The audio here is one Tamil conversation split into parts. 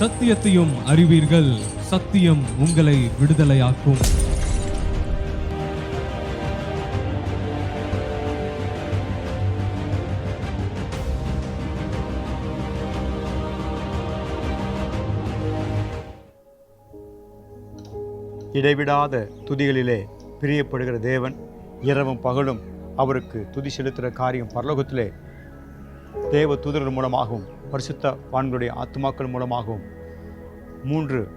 சத்தியத்தையும் அறிவீர்கள். சத்தியம் உங்களை விடுதலையாக்கும். இடைவிடாத துதிகளிலே பிரியப்படுகிற தேவன் இரவும் பகலும் அவருக்கு துதி செலுத்துகிற காரியம் பரலோகத்திலே தேவ தூதர்கள் மூலமாகவும் பரிசுத்த வான்களுடைய ஆத்மாக்கள் மூலமாகவும் மூன்று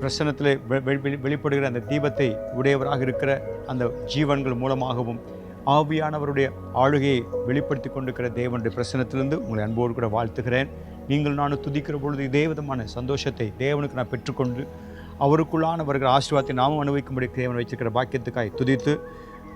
பிரசனத்தில் வெ- வெளி- வெளிப்படுகிற அந்த தீபத்தை உடையவராக இருக்கிற அந்த ஜீவன்கள் மூலமாகவும் ஆவியானவருடைய ஆளுகையை வெளிப்படுத்தி கொண்டிருக்கிற தேவனுடைய பிரசனத்திலிருந்து உங்களை அன்போடு கூட வாழ்த்துகிறேன். நீங்கள் நான் துதிக்கிற பொழுது இதே விதமான சந்தோஷத்தை தேவனுக்கு நான் பெற்றுக்கொண்டு அவருக்குள்ளான வருகிற ஆசீர்வாதத்தை நாமும் அனுபவிக்கும்படி தேவன் வச்சிருக்கிற பாக்கியத்துக்காய் துதித்து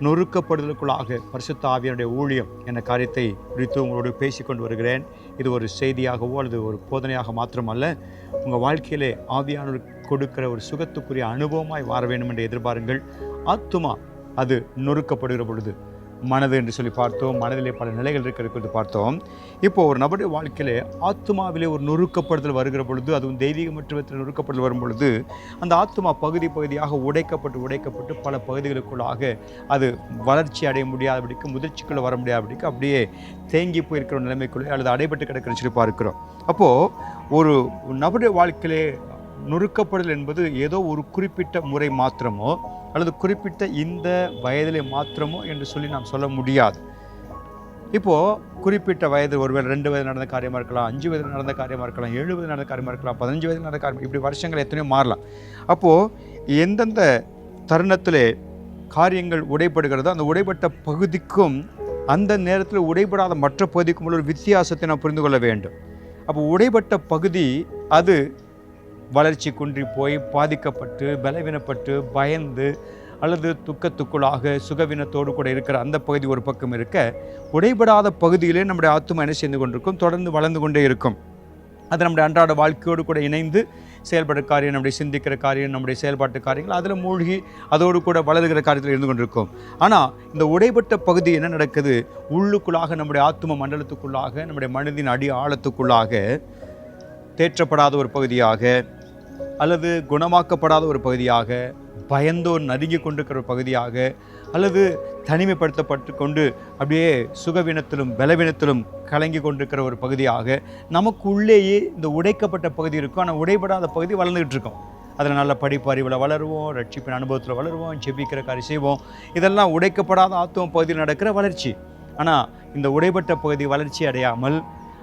நொறுக்கப்படுதலுக்குள்ளாக பரிசுத்த ஆவியனுடைய ஊழியம் என்ற காரியத்தை குறித்து உங்களோடு பேசிக்கொண்டு வருகிறேன். இது ஒரு செய்தியாகவோ அல்லது ஒரு போதனையாக மாத்திரமல்ல. உங்கள் வாழ்க்கையிலே ஆவியானவர் கொடுக்கிற ஒரு சுகத்துக்குரிய அனுபவமாய் வார வேண்டும் என்று எதிர்பாருங்கள். ஆத்துமா அது நொறுக்கப்படுகிற பொழுது. மனது என்று சொல்லி பார்த்தோம். மனதிலே பல நிலைகள் இருக்கிறது பார்த்தோம். இப்போ ஒரு நபருடைய வாழ்க்கையிலே ஆத்மாவிலே ஒரு நொறுக்கப்படுதல் வருகிற பொழுது அதுவும் தெய்வீக மற்றவத்தில் நொறுக்கப்படுதல் வரும் பொழுது அந்த ஆத்மா பகுதி பகுதியாக உடைக்கப்பட்டு உடைக்கப்பட்டு பல பகுதிகளுக்குள்ளாக அது வளர்ச்சி அடைய முடியாதபடிக்கு முதிர்ச்சிக்குள்ளே வர முடியாதபடிக்கு அப்படியே தேங்கி போயிருக்கிற நிலைமைக்குள்ளே அல்லது அடைபட்டு கிடக்கிறன்னு சொல்லி பார்க்கிறோம். அப்போது ஒரு நபருடைய வாழ்க்கையிலே நொறுக்கப்படுதல் என்பது ஏதோ ஒரு குறிப்பிட்ட முறை மாத்திரமோ அல்லது குறிப்பிட்ட இந்த வயதிலே மாத்திரமோ என்று சொல்லி நாம் சொல்ல முடியாது. இப்போது குறிப்பிட்ட வயது ஒருவேளை ரெண்டு வயது நடந்த காரியமாக இருக்கலாம் அஞ்சு வயது நடந்த காரியமாக இருக்கலாம் ஏழு வயது நடந்த காரியமாக இருக்கலாம் பதினஞ்சு வயது நடந்த காரியம் இப்படி வருஷங்கள் எத்தனையோ மாறலாம். அப்போது எந்தெந்த தருணத்தில் காரியங்கள் உடைபடுகிறதோ அந்த உடைபட்ட பகுதிக்கும் அந்த நேரத்தில் உடைபடாத மற்ற பகுதிக்கும் உள்ள ஒரு வித்தியாசத்தை நாம் புரிந்து கொள்ள வேண்டும். அப்போ உடைபட்ட பகுதி அது வளர்ச்சி குன்றி போய் பாதிக்கப்பட்டு பலவீனப்பட்டு பயந்து அல்லது துக்கத்துக்குள்ளாக சுகவீனத்தோடு கூட இருக்கிற அந்த பகுதி ஒரு பக்கம் இருக்க உடைபடாத பகுதியிலே நம்முடைய ஆத்மா என்ன செய்து கொண்டிருக்கும்? தொடர்ந்து வளர்ந்து கொண்டே இருக்கும். அது நம்முடைய அன்றாட வாழ்க்கையோடு கூட இணைந்து செயல்படுற காரியம் நம்முடைய சிந்திக்கிற காரியம் நம்முடைய செயல்பாட்டு காரியங்கள் அதில் மூழ்கி அதோடு கூட வளருகிற காரியத்தில் இருந்து கொண்டிருக்கும். ஆனால் இந்த உடைபட்ட பகுதி என்ன நடக்குது? உள்ளுக்குள்ளாக நம்முடைய ஆத்தும மண்டலத்துக்குள்ளாக நம்முடைய மனதின் அடி ஆழத்துக்குள்ளாக தேற்றப்படாத ஒரு பகுதியாக அல்லது குணமாக்கப்படாத ஒரு பகுதியாக பயந்தோர் நடுங்கி கொண்டிருக்கிற ஒரு பகுதியாக அல்லது தனிமைப்படுத்தப்பட்டு கொண்டு அப்படியே சுகவீனத்திலும் பலவீனத்திலும் கலங்கி கொண்டிருக்கிற ஒரு பகுதியாக நமக்கு உள்ளேயே இந்த உடைக்கப்பட்ட பகுதி இருக்கும். ஆனால் உடைபடாத பகுதி வளர்ந்துகிட்டு இருக்கோம். அதில் நல்ல படிப்பு அறிவில் வளருவோம் ரட்சிப்பின் அனுபவத்தில் வளருவோம் ஜெபிக்கிற காரியம் செய்வோம். இதெல்லாம் உடைக்கப்படாத ஆத்துவம் பகுதியில் நடக்கிற வளர்ச்சி. ஆனால் இந்த உடைபட்ட பகுதி வளர்ச்சி அடையாமல்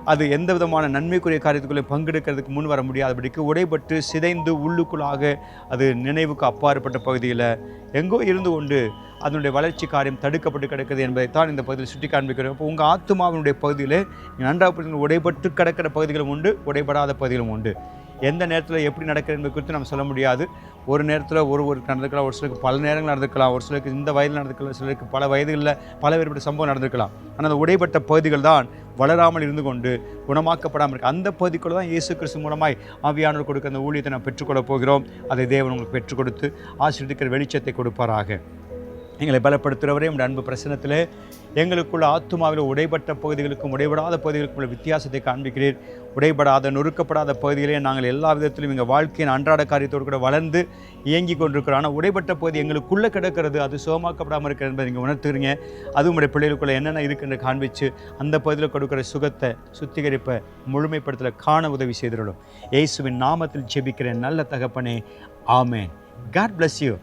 அது எந்த விதமான நன்மைக்குரிய காரியத்துக்குள்ளே பங்கெடுக்கிறதுக்கு முன் வர முடியாதபடிக்கு உடைபட்டு சிதைந்து உள்ளுக்குள்ளாக அது நினைவுக்கு அப்பாற்பட்ட பகுதியில் எங்கோ இருந்து கொண்டு அதனுடைய வளர்ச்சி காரியம் தடுக்கப்பட்டு கிடக்குது என்பதைத்தான் இந்த பகுதியில் சுட்டி காண்பிக்கிறோம் இப்போ உங்கள் ஆத்மாவினுடைய பகுதியில் நன்றாக புரிந்து உடைபட்டு கிடக்கிற பகுதிகளும் உண்டு உடைபடாத பகுதிகளும் உண்டு. எந்த நேரத்தில் எப்படி நடக்கிறது என்பது குறித்து நம்ம சொல்ல முடியாது. ஒரு நேரத்தில் ஒரு ஒரு நடந்துக்கலாம் ஒரு சிலருக்கு பல நேரங்கள் நடந்துக்கலாம் ஒரு சிலருக்கு இந்த வயதில் நடந்துக்கலாம் சிலருக்கு பல வயதுகளில் பல வேறுபட்ட சம்பவம் நடந்திருக்கலாம் ஆனால் அந்த உடைப்பட்ட பகுதிகள் தான் வளராமல் இருந்து கொண்டு குணமாக்கப்படாமல் இருக்கு. அந்த பகுதிக்குள்ள தான் இயேசு கிறிஸ்து மூலமாய் ஆவியானவர் கொடுக்க அந்த ஊழியத்தை நாம் பெற்றுக்கொள்ளப் போகிறோம். அதை தேவன் உங்களுக்கு பெற்றுக் கொடுத்து ஆசீர்வதிக்கிற வெளிச்சத்தை கொடுப்பாராக. எங்களை பலப்படுத்துகிறவரே உடைய அன்பு பிரசனத்தில் எங்களுக்குள்ள ஆத்துமாவில் உடைபட்ட பகுதிகளுக்கும் உடைபடாத பகுதிகளுக்கும் உள்ள வித்தியாசத்தை காண்பிக்கிறீர். உடைபடாத நொறுக்கப்படாத பகுதிகளே நாங்கள் எல்லா விதத்திலும் எங்கள் வாழ்க்கையின் அன்றாட காரியத்தோடு கூட வளர்ந்து இயங்கி கொண்டிருக்கிறோம். ஆனால் உடைபட்ட பகுதி எங்களுக்குள்ளே கிடக்கிறது அது சுகமாக்கப்படாமல் இருக்கிறது என்பதை நீங்கள் உணர்த்துறீங்க அதுவும் உடைய பிள்ளைகளுக்குள்ளே என்னென்ன இருக்குன்னு காண்பிச்சு அந்த பகுதியில் கொடுக்குற சுகத்தை சுத்திகரிப்பை முழுமைப்படுத்தல காண உதவி செய்திருடும் இயேசுவின் நாமத்தில் ஜெபிக்கிறேன். நல்ல தகப்பனே ஆமேன். God bless you